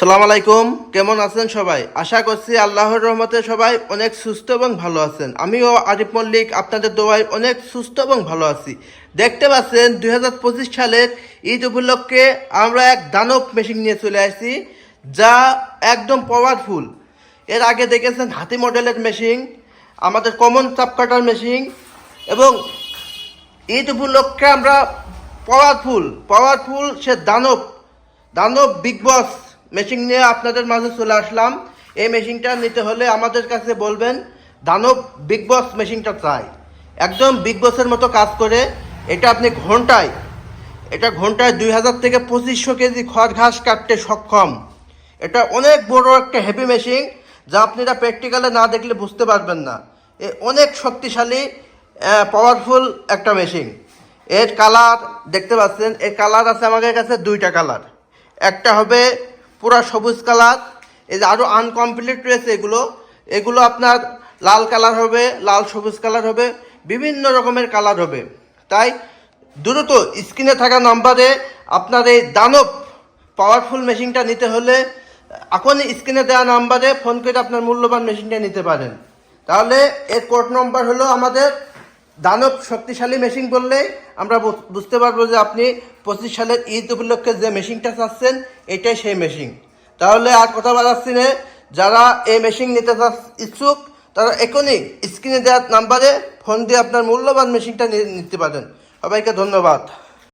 সালাম আলাইকুম। কেমন আছেন সবাই? আশা করছি আল্লাহর রহমতে সবাই অনেক সুস্থ এবং ভালো আছেন। আমিও আরিফ মল্লিক, আপনাদের দোয়ায় অনেক সুস্থ এবং ভালো আছি। দেখতে পাচ্ছেন দু হাজার পঁচিশ সালের ঈদ উপলক্ষে আমরা এক দানব মেশিন নিয়ে চলে আসছি, যা একদম পাওয়ারফুল এর আগে দেখেছেন হাতি মডেলের মেশিন আমাদের কমন চাপ কাটার মেশিন এবং ঈদ উপলক্ষে আমরা পাওয়ারফুল পাওয়ারফুল সে দানব দানব বিগ বস মেশিন নিয়ে আপনাদের মাঝে চলে আসলাম। এই মেশিনটা নিতে হলে আমাদের কাছে বলবেন, দানব বিগ বস মেশিনটা চাই। একদম বিগ বসের মতো কাজ করে। এটা আপনি ঘন্টায়, এটা ঘন্টায় দুই হাজার থেকে পঁচিশশো কেজি খড় ঘাস কাটতে সক্ষম। এটা অনেক বড় একটা হেভি মেশিন যা আপনারা প্র্যাকটিক্যালে না দেখলে বুঝতে পারবেন না। এ অনেক শক্তিশালী পাওয়ারফুল একটা মেশিন এর কালার দেখতে পাচ্ছেন, এর কালার আছে আমাদের কাছে দুইটা কালার একটা হবে পুরা সবুজ কালার, এই যে আরও আনকমপ্লিট রয়েছে এগুলো। এগুলো আপনার লাল কালার হবে, লাল সবুজ কালার হবে, বিভিন্ন রকমের কালার হবে। তাই দ্রুত স্ক্রিনে থাকা নাম্বারে আপনার এই দানব পাওয়ারফুল মেশিনটা নিতে হলে এখন স্ক্রিনে দেওয়া নাম্বারে ফোন করে আপনার মূল্যবান মেশিনটা নিতে পারেন। তাহলে এর কোড নম্বর হলো আমাদের দানব শক্তিশালী মেশিন বললে আমরা বুঝতে পারব যে আপনি পঁচিশ সালের ঈদ উপলক্ষে যে মেশিনটা চাচ্ছেন, এটাই সেই মেশিন তাহলে আর কথা বাড়াচ্ছি না। যারা এই মেশিন নিতে চা, ইচ্ছুক, তারা এখনই স্ক্রিনে দেওয়ার নাম্বারে ফোন দিয়ে আপনার মূল্যবান মেশিনটা নিতে পারেন। সবাইকে ধন্যবাদ।